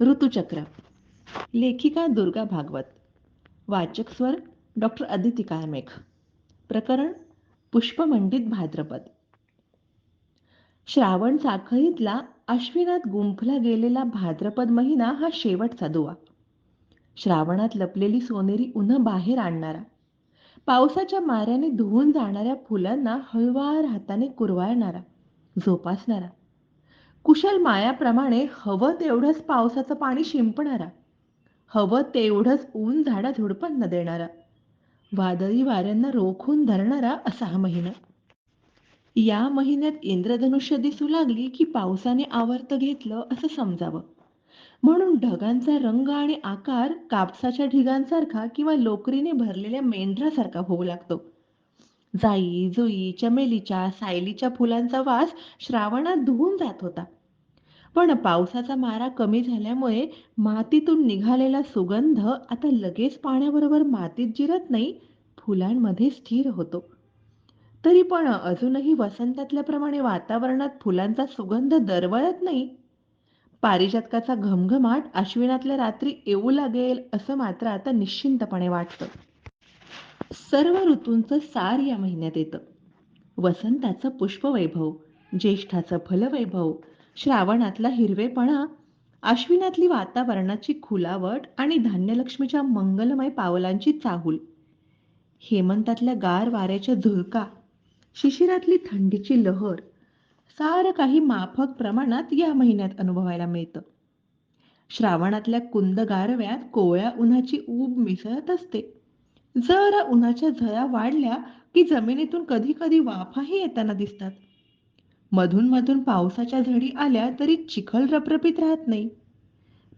ऋतुचक्र. लेखिका दुर्गा भागवत. वाचक स्वर डॉक्टर अदिती काळमेघ प्रकरण पुष्पमंडित भाद्रपद. श्रावण साखळीतला अश्विनात गुंफला गेलेला भाद्रपद महिना हा शेवटचा दुवा. श्रावणात लपलेली सोनेरी उन्ह बाहेर आणणारा. पावसाच्या माऱ्याने धुवून जाणाऱ्या फुलांना हळुवार हाताने कुरवाळणारा जोपासणारा. कुशल मायाप्रमाणे हवं तेवढंच पावसाचं पाणी शिंपणारा. हवं तेवढंच ऊन झाडा झुडपांना देणारा. वादळी वाऱ्यांना रोखून धरणारा असा हा महिना. या महिन्यात इंद्रधनुष्य दिसू लागली की पावसाने आवर्त घेतलं असं समजावं. म्हणून ढगांचा रंग आणि आकार कापसाच्या ढिगांसारखा किंवा लोकरीने भरलेल्या मेंढरासारखा होऊ लागतो. जाई जुई चमेलीच्या सायलीच्या फुलांचा वास श्रावणात धुवून जात होता. पण पावसाचा मारा कमी झाल्यामुळे मातीतून निघालेला सुगंध आता लगेच पाण्याबरोबर मातीत जिरत नाही फुलांमध्ये स्थिर होतो. तरी पण अजूनही वसंतातल्याप्रमाणे वातावरणात फुलांचा सुगंध दरवळत नाही. पारिजातकाचा घमघमाट अश्विनातल्या रात्री येऊ लागेल असं मात्र आता निश्चिंतपणे वाटतं. सर्व ऋतूंचं सार या महिन्यात येतं. वसंताचं पुष्पवैभव ज्येष्ठाचं फलवैभव श्रावणातला हिरवेपणा अश्विनातली वातावरणाची खुलावट आणि धान्यलक्ष्मीच्या मंगलमय पावलांची चाहूल. हेमंतातल्या गार वाऱ्याच्या झुळका शिशिरातली थंडीची लहर सारं काही माफक प्रमाणात या महिन्यात अनुभवायला मिळतं. श्रावणातल्या कुंद गारव्यात कोवळ्या उन्हाची ऊब मिसळत असते. जरा उन्हाच्या झळा वाढल्या की जमिनीतून कधी कधी वाफाही येताना दिसतात. मधून मधून पावसाच्या झडी आल्या तरी चिखल रपरपीत राहत नाही.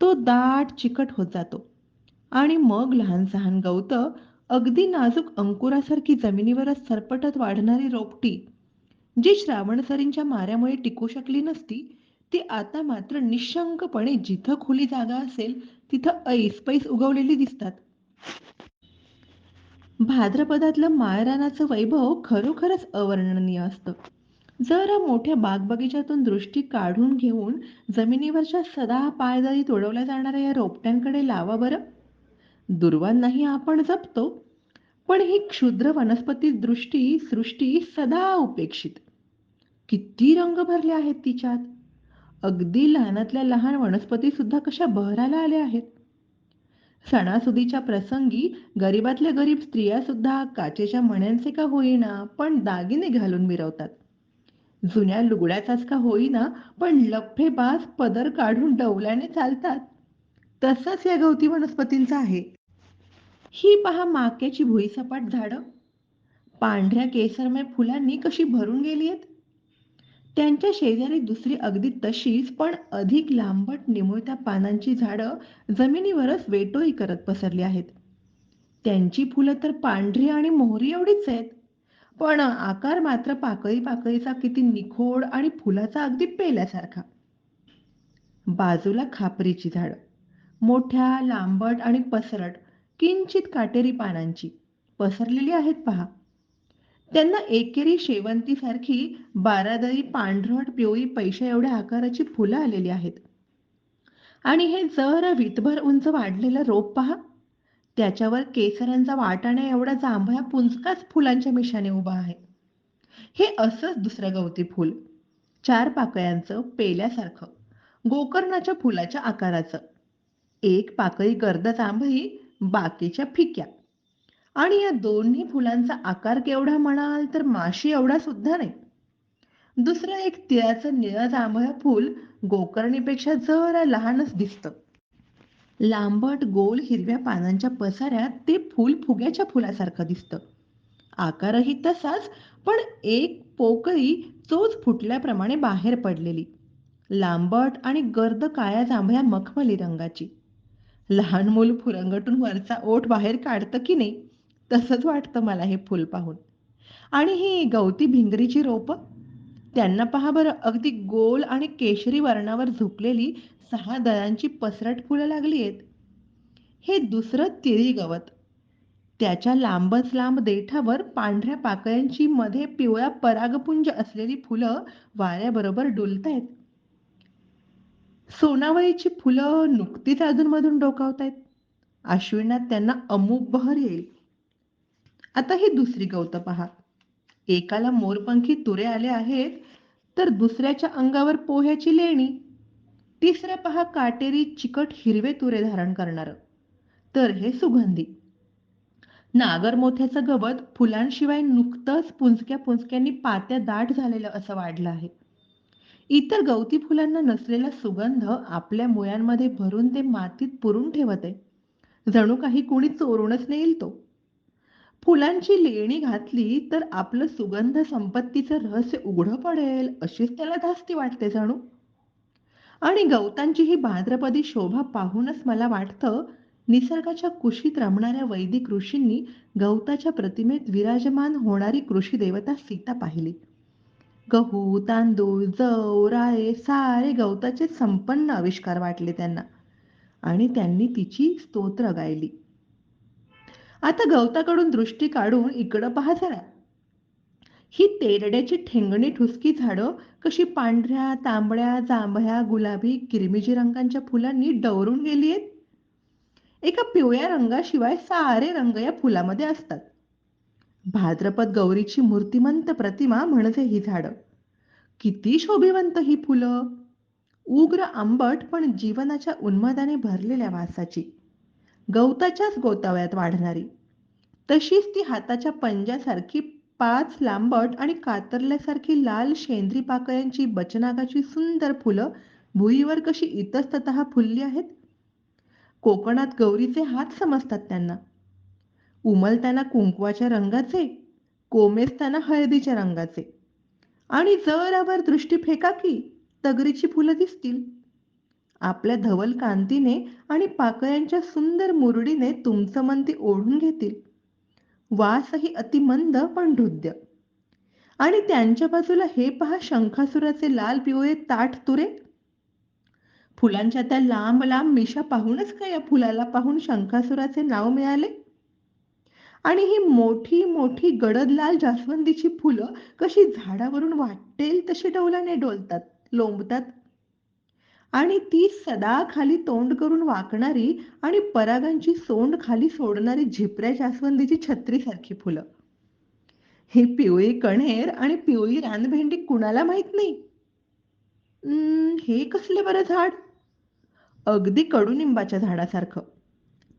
तो दाट चिकट होत जातो. आणि मग लहान सहान गवतं अगदी नाजूक अंकुरासारखी जमिनीवरच सरपटत वाढणारी रोपटी जी श्रावणसरींच्या माऱ्यामुळे टिकू शकली नसती ती आता मात्र निशंकपणे जिथं खुली जागा असेल तिथं ऐसपैस उगवलेली दिसतात. भाद्रपदातलं माळरानाचं वैभव खरोखरच अवर्णनीय असतं. जरा मोठ्या बागबगीच्यातून दृष्टी काढून घेऊन जमिनीवरच्या सदा पायदळी तोडवल्या जाणाऱ्या या रोपट्यांकडे लावा बरं. दुर्वांनाही आपण जपतो पण ही क्षुद्र वनस्पती दृष्टी सृष्टी सदा उपेक्षित. किती रंग भरले आहेत तिच्यात. अगदी लहानातल्या लहान वनस्पती सुद्धा कशा बहराला आल्या आहेत. सणासुदीच्या प्रसंगी गरीबातल्या गरीब स्त्रिया सुद्धा काचेच्या मण्यांचे का होईना पण दागिने घालून मिरवतात. जुन्या लुगड्याचाच का होईना पण लफेबाज पदर काढून डवल्याने चालतात. तसंच या गवती वनस्पतींचं आहे. ही पहा माक्याची भुईसपाट झाडं. पांढऱ्या केसरमय फुलांनी कशी भरून गेली आहेत? त्यांच्या शेजारी दुसरी अगदी तशीच पण अधिक लांबट निमुळत्या पानांची झाडं जमिनीवरच वेटोई करत पसरली आहेत. त्यांची फुलं तर पांढरी आणि मोहरी एवढीच आहेत. पण आकार मात्र पाकळी पाकळीचा किती निखोड आणि फुलाचा अगदी पेल्यासारखा. बाजूला खापरीची झाडं मोठ्या लांबट आणि पसरट किंचित काटेरी पानांची पसरलेली आहेत पहा. त्यांना एकेरी शेवंतीसारखी बारादरी पांढरट पिवळी पैशा एवढ्या आकाराची फुलं आलेली आहेत. आणि हे जर वितभर उंच वाढलेलं रोप पहा. त्याच्यावर केसरांचा वाटाणा एवढा जांभळ्या पुंजकाच फुलांच्या मिशाने उभा आहे. हे असंच दुसरं गवती फूल. चार पाकळ्यांचं पेल्यासारखं. गोकर्णाच्या फुलाच्या आकाराचं. एक पाकळी गर्द जांभळी बाकीच्या फिक्या. आणि या दोन्ही फुलांचा आकार केवढा म्हणाल तर माशी एवढा सुद्धा नाही. दुसरं एक तिळाचं निळं जांभळ फूल गोकर्णीपेक्षा जरा लहानच दिसतं. लांबट गोल हिरव्या पानांच्या पसाऱ्यात ते फूल फुग्याच्या फुलासारखं दिसतं. आकारही तसाच पण एक पोकळी चोच फुटल्याप्रमाणे बाहेर पडलेली. लांबट आणि गर्द काळ्या जांभळ्या मखमली रंगाची. लहान मूल फुरंगटून वरचा ओठ बाहेर काढतं की नाही? तसंच वाटतं मला हे फुल पाहून. आणि ही गवती भिंगरीची रोपं? त्यांना पहा बरं अगदी गोल आणि केशरी वर्णावर झुकलेली सहा दळांची पसरट फुलं लागली आहेत हे दुसरं तिळी गवत. त्याच्या लांबच लांब देठावर पांढऱ्या पाकळ्यांची मध्ये पिवळ्या परागपुंज असलेली फुलं वाऱ्याबरोबर डुलतायत. सोनावळीची फुलं नुकतीच अधूनमधून डोकावतायत. अश्विनात त्यांना अमुक बहर येईल. आता ही दुसरी गवत पहा. एकाला मोरपंखी तुरे आले आहेत तर दुसऱ्याच्या अंगावर पोह्याची लेणी. तिसऱ्या पहा काटेरी चिकट हिरवे तुरे धारण करणार. तर हे सुगंधी. नागरमोथ्याचं गवत फुलांशिवाय नुकतंच पुंजक्या पुंजक्यांनी पात्या दाट झालेलं असं वाढलं आहे. इतर गवती फुलांना नसलेला सुगंध आपल्या मुळांमध्ये भरून ते मातीत पुरून ठेवत. आहे जणू काही कोणी चोरूनच नेईल तो. फुलांची लेणी घातली तर आपलं सुगंध संपत्तीचं रहस्य उघडं पडेल अशीच त्याला धास्ती वाटते जाणू. आणि गवतांची ही भाद्रपदी शोभा पाहूनच मला वाटतं निसर्गाच्या कुशीत रमणाऱ्या वैदिक ऋषींनी गवताच्या प्रतिमेत विराजमान होणारी कृषी देवता सीता पाहिली. गहू तांदूळ जव राळे सारे गवताचे संपन्न आविष्कार वाटले त्यांना. आणि त्यांनी तिची स्तोत्र गायली. आता गवताकडून दृष्टी काढून इकडं पहा जरा. ही तेरड्याची ठेंगणी ठुसकी झाडं कशी पांढऱ्या तांबड्या जांभळ्या गुलाबी किरमिजी रंगांच्या फुलांनी डवरून गेली आहेत. एका पिवळ्या रंगाशिवाय सारे रंग या फुलामध्ये असतात. भाद्रपद गौरीची मूर्तिमंत प्रतिमा म्हणजे ही झाडं. किती शोभिवंत ही फुलं. उग्र आंबट पण जीवनाच्या उन्मादाने भरलेल्या वासाची. गवताच्याच गोतावळ्यात वाढणारी. तशीच ती हाताच्या पंजासारखी पाच लांबट आणि कातरल्यासारखी लाल शेंद्री पाकळ्यांची बचनागाची सुंदर फुलं भुईवर कशी इतस्तत फुलली आहेत? कोकणात गौरीचे हात समजतात त्यांना. उमलताना कुंकवाच्या रंगाचे कोमेसताना हळदीच्या रंगाचे. आणि जरावर दृष्टी फेका की तगरीची फुलं दिसतील. आपल्या धवल कांतीने आणि पाकळ्यांच्या सुंदर मुरडीने तुमचं मन ती ओढून घेतील. वासही अतिमंद पण हृदय आणि त्यांच्या बाजूला हे पहा शंखासुराचे लाल पिवळे ताठ तुरे. फुलांच्या त्या लांब लांब मिशा पाहूनच का या फुलाला पाहून शंखासुराचे नाव मिळाले? आणि ही मोठी मोठी गडद लाल जास्वंदीची फुलं कशी झाडावरून वाटेल तशी डौलाने डोलतात लोंबतात आणि ती सदा खाली तोंड करून वाकणारी आणि परागांची सोंड खाली सोडणारी झिपऱ्या जास्वंदीची छत्रीसारखी फुलं. ही पिवळी कणेर आणि पिवळी रानभेंडी कुणाला माहीत नाही? हे कसले बरं झाड? अगदी कडुनिंबाच्या झाडासारखं.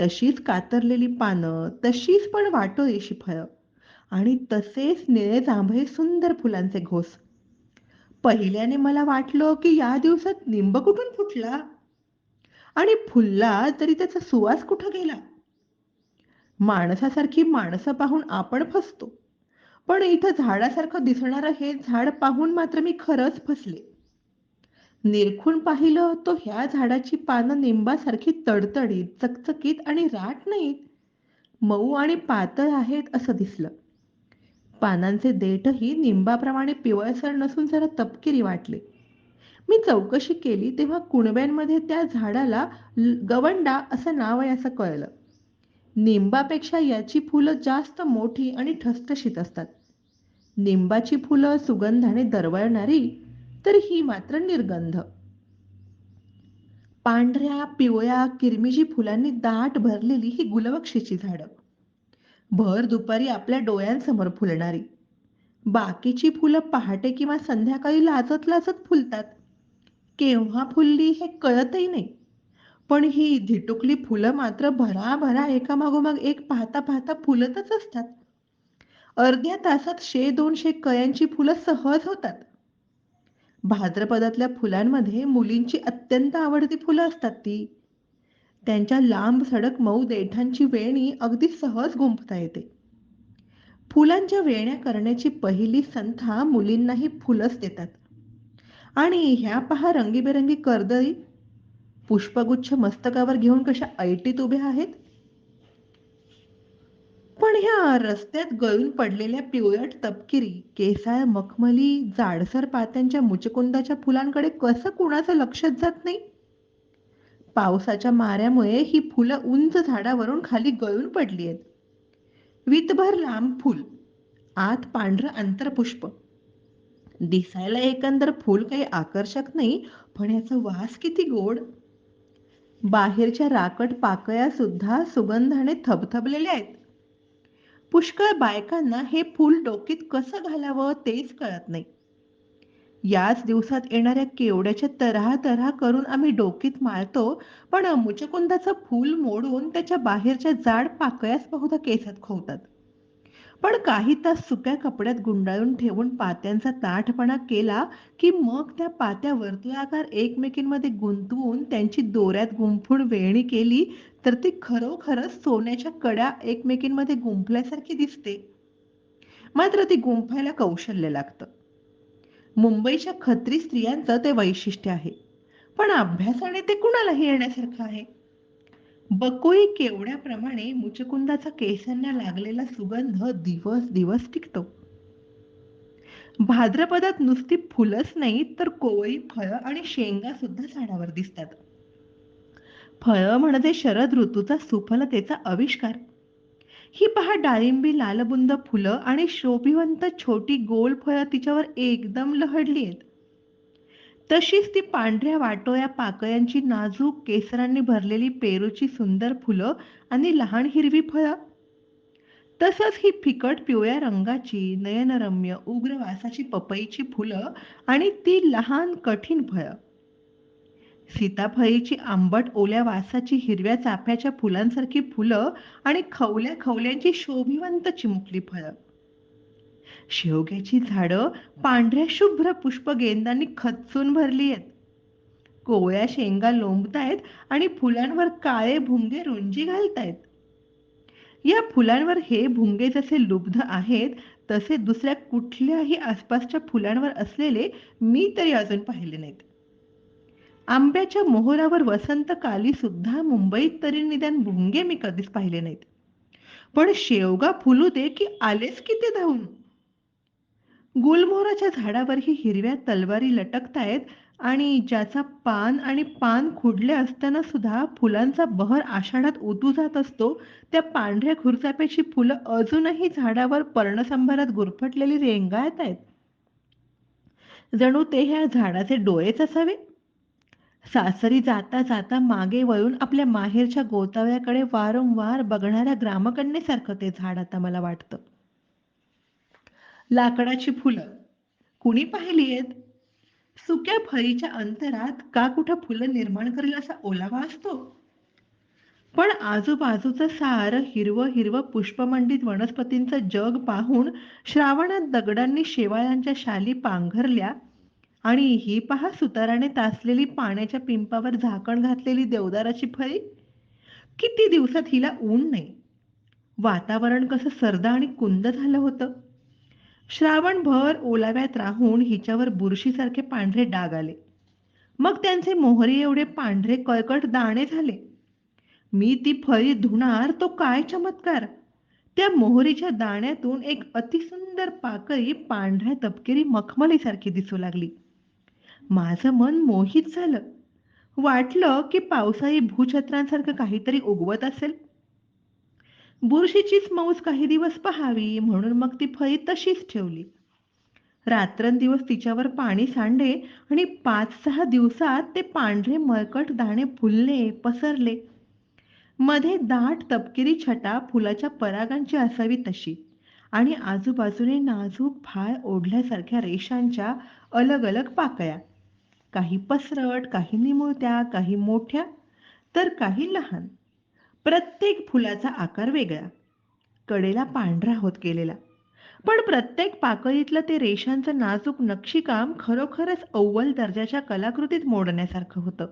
तशीच कातरलेली पानं तशीच पण वाटोळीशी फळं आणि तसेच निळे जांभळे सुंदर फुलांचे घोस. पहिल्याने मला वाटलं की या दिवसात निंब कुठून फुटला? आणि फुलला तरी त्याचा सुवास कुठं गेला? माणसासारखी माणसं पाहून आपण फसतो. पण इथं झाडासारखं दिसणारं हे झाड पाहून मात्र मी खरंच फसले. निरखून पाहिलं तो ह्या झाडाची पानं निंबासारखी तडतडीत चकचकीत आणि राट नाहीत. मऊ आणि पातळ आहेत असं दिसलं. पानांचे देठही निंबाप्रमाणे पिवळसर नसून जरा तपकिरी वाटले. मी चौकशी केली तेव्हा कुणब्यांमध्ये त्या झाडाला गवंडा असं नाव आहे असं कळलं. निंबापेक्षा याची फुलं जास्त मोठी आणि ठसठशीत असतात. निंबाची फुलं सुगंधाने दरवळणारी तर ही मात्र निर्गंध. पांढऱ्या पिवळ्या किरमिजी फुलांनी दाट भरलेली ही गुलवक्षीची झाडं. भर दुपारी आपल्या डोळ्यांसमोर फुलणारी. बाकीची फुलं पहाटे किंवा संध्याकाळी लाजत लाजत फुलतात. केव्हा फुलली हे कळतही नाही. पण ही धिटुकली फुलं मात्र भराभरा एकामागोमाग एक पाहता पाहता फुलतच असतात. अर्ध्या तासात शे दोनशे कयांची फुलं सहज होतात. भाद्रपदातल्या फुलांमध्ये मुलींची अत्यंत आवडती फुलं असतात ती. त्यांच्या लांब सडक मऊ देठांची वेणी अगदी सहज गुंफता येते. फुलांच्या वेण्या करण्याची पहिली संथा मुलींनाही फुलंच देतात. आणि ह्या पहा रंगीबेरंगी कर्दळी. पुष्पगुच्छ मस्तकावर घेऊन कशा ऐटीत उभ्या आहेत? पण ह्या रस्त्यात गळून पडलेल्या पिवळट तपकिरी केसाळ मखमली जाडसर पात्यांच्या मुचकुंदाच्या फुलांकडे कसं कुणाचं लक्षच जात नाही? पावसाच्या माऱ्यामुळे ही फुलं उंच झाडावरून खाली गळून पडली आहेत वितभर लांब फुल आत पांढरं अंतरपुष्प. दिसायला एकंदर फूल काही आकर्षक नाही पण याचा वास किती गोड. बाहेरच्या राकट पाकळ्या सुद्धा सुगंधाने थबथबलेल्या आहेत. पुष्कळ बायकांना हे फूल डोकीत कसं घालावं तेच कळत नाही. याच दिवसात येणाऱ्या केवड्याच्या तऱ्हा तऱ्हा करून आम्ही डोकीत माळतो पण मुचकुंदाचं फूल मोडून त्याच्या बाहेरच्या जाड पाकळ्याच बहुधा केसात खोवतात. पण काही तास सुक्या कपड्यात गुंडाळून ठेवून पात्यांचा ताठपणा केला की मग त्या पात्या वर्तुळाकार एकमेकींमध्ये गुंतवून त्यांची दोऱ्यात गुंफून वेळणी केली तर ती खरोखरच सोन्याच्या कड्या एकमेकींमध्ये गुंफल्यासारखी दिसते. मात्र ती गुंफायला कौशल्य लागतं. मुंबईच्या खत्री स्त्रियांचं ते वैशिष्ट्य आहे. पण अभ्यासाने ते कुणालाही येण्यासारखं आहे? बकोई केवड्याप्रमाणे मुचकुंदाचा केसांना लागलेला सुगंध दिवस दिवस टिकतो. भाद्रपदात नुसती फुलंच नाही तर कोवळी फळं आणि शेंगा सुद्धा झाडावर दिसतात. फळं म्हणजे शरद ऋतूचा सुफलतेचा आविष्कार. ही पहा डाळिंबी लालबुंद फुलं आणि शोभिवंत छोटी गोल फळं तिच्यावर एकदम लहडली आहेत. तशीच ती पांढऱ्या वाटोया पाकळ्यांची नाजूक केसरांनी भरलेली पेरूची सुंदर फुलं आणि लहान हिरवी फळं. तसंच ही फिकट पिवळ्या रंगाची नयनरम्य उग्र वासाची पपईची फुलं आणि ती लहान कठीण फळं. सीताफळीची आंबट ओल्या वासाची हिरव्या चाफ्याच्या फुलांसारखी फुलं आणि खवल्या खवल्यांची शोभिवंत चिमुकली फळं. शेवग्याची झाडं पांढऱ्या शुभ्र पुष्प गेंदांनी खचून भरली आहेत. कोवळ्या शेंगा लोंबतायत आणि फुलांवर काळे भुंगे रुंजी घालतायत. या फुलांवर हे भुंगे जसे लुब्ध आहेत तसे दुसऱ्या कुठल्याही आसपासच्या फुलांवर असलेले मी तरी अजून पाहिले नाहीत. आंब्याच्या मोहरावर वसंतकाली सुद्धा मुंबईत तरी निदान भुंगे मी कधीच पाहिले नाहीत. पण शेवगा फुलू दे की आलेच किती धावून. गुलमोहराच्या झाडावरही हिरव्या तलवारी लटकतायत आणि ज्याचा पान आणि पान खुडले असताना सुद्धा फुलांचा बहर आषाढात उतू जात असतो त्या पांढऱ्या खुरचाप्याची फुलं अजूनही झाडावर पर्णसंभारात गुरफटलेली रेंगाळत आहेत जणू ते ह्या झाडाचे डोळेच असावे? सासरी जाता जाता मागे वळून आपल्या माहेरच्या गोताव्याकडे वारंवार बघणाऱ्या ग्रामकन्येसारखं ते झाड आता मला वाटतं. लाकडाची फुलं. कुणी पाहिली आहेत? सुक्या फळीच्या अंतरात का कुठं फुलं निर्माण करेल असा ओलावा असतो? पण आजूबाजूचं सारं हिरवं हिरवं पुष्पमंडित वनस्पतींचं जग पाहून श्रावणात दगडांनी शेवाळ्यांच्या शाली पांघरल्या आणि ही पहा सुताराने तासलेली पाण्याच्या पिंपावर झाकण घातलेली देवदाराची फळी. किती दिवसात हिला ऊन नाही. वातावरण कसं सर्द आणि कुंद झालं होतं. श्रावणभर ओलाव्यात राहून हिच्यावर बुरशीसारखे पांढरे डाग आले. मग त्यांचे मोहरी एवढे पांढरे कळकट दाणे झाले. मी ती फळी धुणार तो काय चमत्कार. त्या मोहरीच्या दाण्यातून एक अतिसुंदर पाकळी पांढऱ्या तपकिरी मखमलीसारखी दिसू लागली. माझं मन मोहित झालं. वाटलं की पावसाळी भूछत्रांसारखं काहीतरी उगवत असेल. बुरशीचीच मौज काही दिवस पहावी म्हणून मग ती फळी तशीच ठेवली. रात्रंदिवस तिच्यावर पाणी सांडे आणि पाच सहा दिवसात ते पांढरे मळकट दाणे फुलले पसरले. मध्ये दाट तपकिरी छटा फुलाच्या परागांची असावी तशी आणि आजूबाजूने नाजूक फाळ ओढल्यासारख्या रेषांच्या अलग अलग पाकळ्या. काही पसरट काही निमुळत्या काही मोठ्या तर काही लहान. प्रत्येक फुलाचा आकार वेगळा. कडेला पांढरा होत गेलेला. पण प्रत्येक पाकळीतलं ते रेषांचं नाजूक नक्षीकाम खरोखरच अव्वल दर्जाच्या कलाकृतीत मोडण्यासारखं होतं.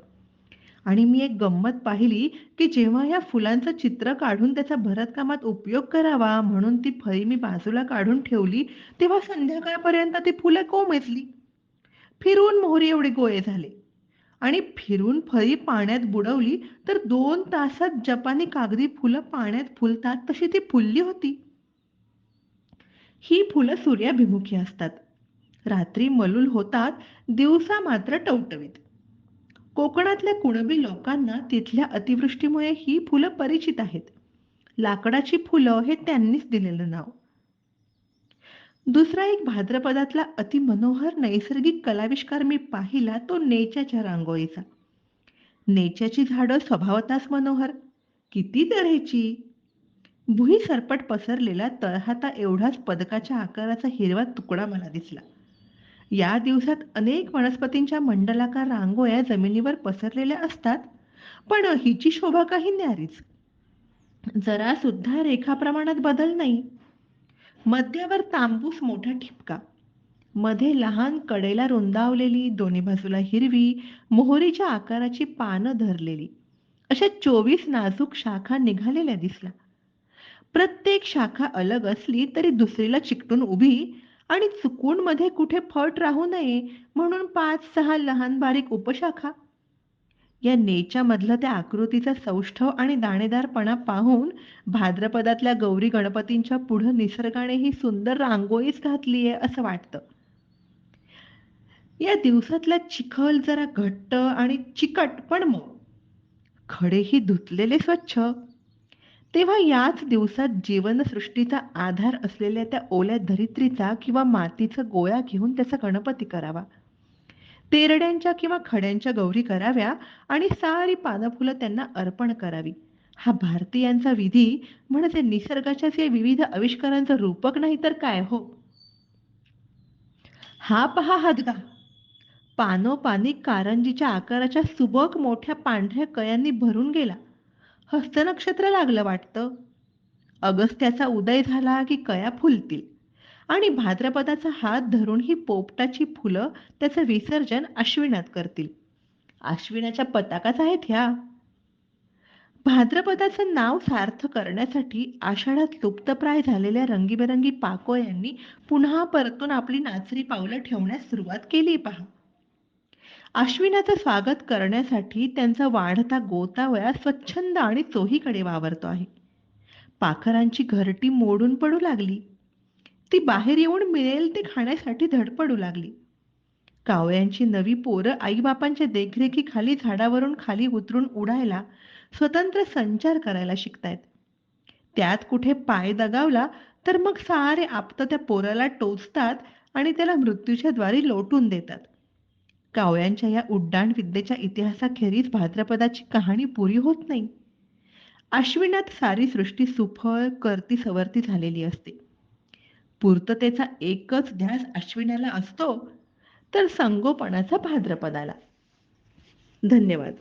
आणि मी एक गंमत पाहिली की जेव्हा या फुलांचं चित्र काढून त्याचा भरतकामात उपयोग करावा म्हणून ती फळी मी बाजूला काढून ठेवली तेव्हा संध्याकाळपर्यंत ती फुलं कोमेजली. फिरून मोहरी एवढे गोळे झाले. आणि फिरून फळी पाण्यात बुडवली तर दोन तासात जपानी कागदी फुलं पाण्यात फुलतात तशी ती फुलली होती. ही फुलं सूर्याभिमुखी असतात. रात्री मलूल होतात दिवसा मात्र टवटवीत. कोकणातल्या कुणबी लोकांना तिथल्या अतिवृष्टीमुळे ही फुलं परिचित आहेत. लाकडाची फुलं हे त्यांनीच दिलेलं नाव. दुसरा एक भाद्रपदातला अतिमनोहर नैसर्गिक कलाविष्कार मी पाहिला तो नेच्याच्या रांगोळीचा. नेच्याची झाडं स्वभावताच मनोहर. किती तऱ्हेची! भुई सरपट पसरलेला तळहाता एवढाच पदकाच्या आकाराचा हिरवा तुकडा मला दिसला. या दिवसात अनेक वनस्पतींच्या मंडलाकार रांगोळ्या जमिनीवर पसरलेल्या असतात, पण हिची शोभा काही न्यारीच. जरा सुद्धा रेखाप्रमाणात बदल नाही. मध्यावर तांबूस मोठा ठिपका. मध्ये लहान कडेला रुंदावलेली, दोन्ही बाजूला हिरवी, मोहरीच्या आकाराची पानं धरलेली, अशा चोवीस नाजूक शाखा निघालेल्या दिसल्या. प्रत्येक शाखा अलग असली तरी दुसरीला चिकटून उभी आणि चुकून मध्ये कुठे फट राहू नये म्हणून पाच सहा लहान बारीक उपशाखा. या नेच्या मधलं त्या आकृतीचा सौष्ठव आणि दाणेदारपणा पाहून भाद्रपदातल्या गौरी गणपतींच्या पुढं निसर्गाने ही सुंदर रांगोळीच घातलीये असं वाटतं. या दिवसातला चिखल जरा घट्ट आणि चिकट पण मऊ. खडेही धुतलेले स्वच्छ. तेव्हा याच दिवसात जीवनसृष्टीचा आधार असलेल्या त्या ओल्या धरित्रीचा किंवा मातीचा गोळा घेऊन त्याचा गणपती करावा. तेरड्यांच्या किंवा खड्यांच्या गौरी कराव्या आणि सारी पानफुलं त्यांना अर्पण करावी. हा भारतीयांचा विधी म्हणजे निसर्गाच्याच या विविध आविष्कारांचं रूपक नाही तर काय हो! हा पहा हादगा. पानोपानी कारंजीच्या आकाराच्या सुबक मोठ्या पांढऱ्या कयांनी भरून गेला. हस्तनक्षत्र लागलं वाटतं. अगस्त्याचा उदय झाला की कया फुलतील आणि भाद्रपदाचा हात धरून ही पोपटाची फुलं त्याचं विसर्जन आश्विनात करतील. आश्विनाच्या पताकाच आहेत ह्या. भाद्रपदाचं नाव सार्थ करण्यासाठी आषाढात लुप्तप्राय झालेल्या रंगीबेरंगी पाकोळ्यांनी पुन्हा परतून आपली नाचरी पावलं ठेवण्यास सुरुवात केली पहा. आश्विनाचं स्वागत करण्यासाठी त्यांचा वाढता गोतावया स्वच्छंद आणि चोहीकडे वावरतो आहे. पाखरांची घरटी मोडून पडू लागली. ती बाहेर येऊन मिळेल ते खाण्यासाठी धडपडू लागली. कावळ्यांची नवी पोरं आईबापांच्या देखरेखीखाली झाडावरून खाली उतरून उडायला, स्वतंत्र संचार करायला शिकतायत. त्यात कुठे पाय दगावला तर मग सारे आपत त्या पोराला टोचतात आणि त्याला मृत्यूच्या द्वारी लोटून देतात. कावळ्यांच्या या उड्डाण विद्येच्या इतिहासाखेरीज भाद्रपदाची कहाणी पुरी होत नाही. आश्विनात सारी सृष्टी सुफळ, करती-सवरती झालेली असते. पूर्ततेचा एकच ध्यास आश्विनाला असतो तर संगोपनाचा भाद्रपदाला. धन्यवाद.